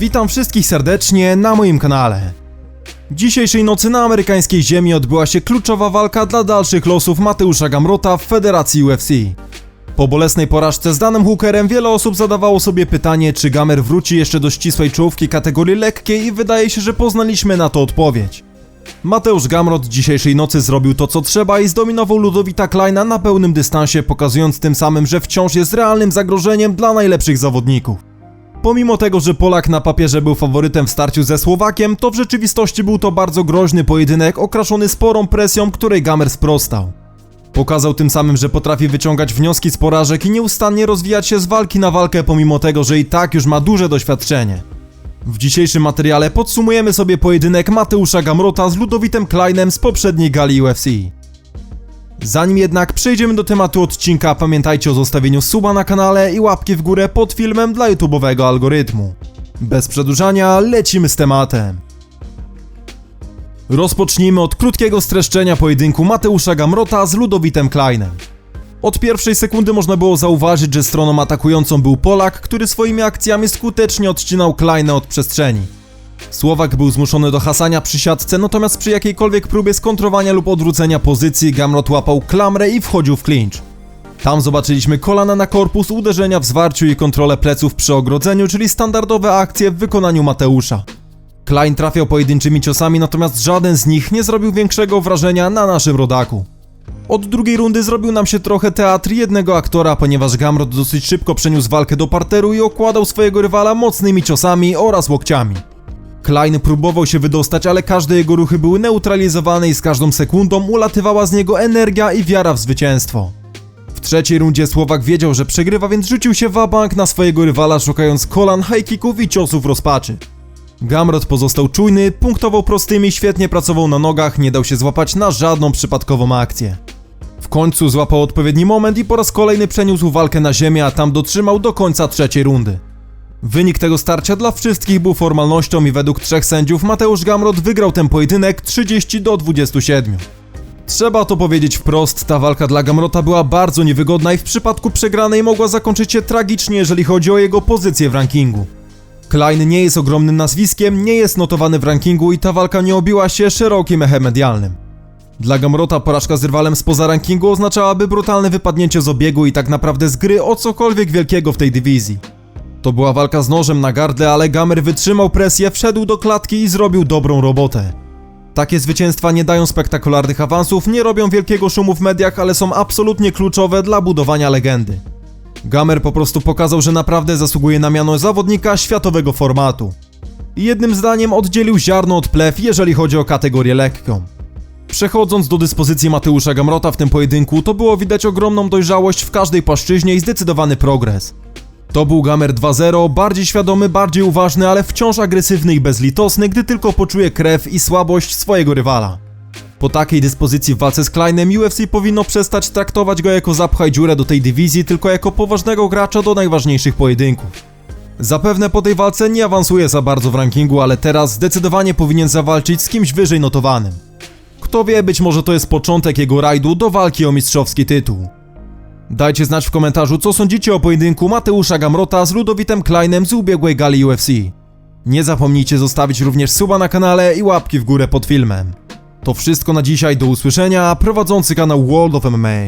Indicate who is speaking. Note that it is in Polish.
Speaker 1: Witam wszystkich serdecznie na moim kanale. Dzisiejszej nocy na amerykańskiej ziemi odbyła się kluczowa walka dla dalszych losów Mateusza Gamrota w Federacji UFC. Po bolesnej porażce z danym hookerem wiele osób zadawało sobie pytanie, czy Gamer wróci jeszcze do ścisłej czołówki kategorii lekkiej i wydaje się, że poznaliśmy na to odpowiedź. Mateusz Gamrot dzisiejszej nocy zrobił to co trzeba i zdominował Ludowita Kleina na pełnym dystansie, pokazując tym samym, że wciąż jest realnym zagrożeniem dla najlepszych zawodników. Pomimo tego, że Polak na papierze był faworytem w starciu ze Słowakiem, to w rzeczywistości był to bardzo groźny pojedynek okraszony sporą presją, której Gamer sprostał. Pokazał tym samym, że potrafi wyciągać wnioski z porażek i nieustannie rozwijać się z walki na walkę, pomimo tego, że i tak już ma duże doświadczenie. W dzisiejszym materiale podsumujemy sobie pojedynek Mateusza Gamrota z Ludowitem Kleinem z poprzedniej gali UFC. Zanim jednak przejdziemy do tematu odcinka, pamiętajcie o zostawieniu suba na kanale i łapki w górę pod filmem dla YouTube'owego algorytmu. Bez przedłużania, lecimy z tematem. Rozpocznijmy od krótkiego streszczenia pojedynku Mateusza Gamrota z Ludowitem Kleinem. Od pierwszej sekundy można było zauważyć, że stroną atakującą był Polak, który swoimi akcjami skutecznie odcinał Kleina od przestrzeni. Słowak był zmuszony do hasania przy siatce, natomiast przy jakiejkolwiek próbie skontrowania lub odwrócenia pozycji Gamrot łapał klamrę i wchodził w clinch. Tam zobaczyliśmy kolana na korpus, uderzenia w zwarciu i kontrolę pleców przy ogrodzeniu, czyli standardowe akcje w wykonaniu Mateusza. Klein trafiał pojedynczymi ciosami, natomiast żaden z nich nie zrobił większego wrażenia na naszym rodaku. Od drugiej rundy zrobił nam się trochę teatr jednego aktora, ponieważ Gamrot dosyć szybko przeniósł walkę do parteru i okładał swojego rywala mocnymi ciosami oraz łokciami. Klein próbował się wydostać, ale każde jego ruchy były neutralizowane i z każdą sekundą ulatywała z niego energia i wiara w zwycięstwo. W trzeciej rundzie Słowak wiedział, że przegrywa, więc rzucił się wabank na swojego rywala, szukając kolan, high kicków i ciosów rozpaczy. Gamrot pozostał czujny, punktował prostymi, świetnie pracował na nogach, nie dał się złapać na żadną przypadkową akcję. W końcu złapał odpowiedni moment i po raz kolejny przeniósł walkę na ziemię, a tam dotrzymał do końca trzeciej rundy. Wynik tego starcia dla wszystkich był formalnością i według trzech sędziów Mateusz Gamrot wygrał ten pojedynek 30 do 27. Trzeba to powiedzieć wprost, ta walka dla Gamrota była bardzo niewygodna i w przypadku przegranej mogła zakończyć się tragicznie, jeżeli chodzi o jego pozycję w rankingu. Klein nie jest ogromnym nazwiskiem, nie jest notowany w rankingu i ta walka nie obiła się szerokim echem medialnym. Dla Gamrota porażka z rywalem spoza rankingu oznaczałaby brutalne wypadnięcie z obiegu i tak naprawdę z gry o cokolwiek wielkiego w tej dywizji. To była walka z nożem na gardle, ale Gamer wytrzymał presję, wszedł do klatki i zrobił dobrą robotę. Takie zwycięstwa nie dają spektakularnych awansów, nie robią wielkiego szumu w mediach, ale są absolutnie kluczowe dla budowania legendy. Gamer po prostu pokazał, że naprawdę zasługuje na miano zawodnika światowego formatu. Jednym zdaniem oddzielił ziarno od plew, jeżeli chodzi o kategorię lekką. Przechodząc do dyspozycji Mateusza Gamrota w tym pojedynku, to było widać ogromną dojrzałość w każdej płaszczyźnie i zdecydowany progres. To był Gamer 2.0, bardziej świadomy, bardziej uważny, ale wciąż agresywny i bezlitosny, gdy tylko poczuje krew i słabość swojego rywala. Po takiej dyspozycji w walce z Kleinem UFC powinno przestać traktować go jako zapchaj dziurę do tej dywizji, tylko jako poważnego gracza do najważniejszych pojedynków. Zapewne po tej walce nie awansuje za bardzo w rankingu, ale teraz zdecydowanie powinien zawalczyć z kimś wyżej notowanym. Kto wie, być może to jest początek jego rajdu do walki o mistrzowski tytuł. Dajcie znać w komentarzu, co sądzicie o pojedynku Mateusza Gamrota z Ludowitem Kleinem z ubiegłej gali UFC. Nie zapomnijcie zostawić również suba na kanale i łapki w górę pod filmem. To wszystko na dzisiaj, do usłyszenia, prowadzący kanał World of MMA.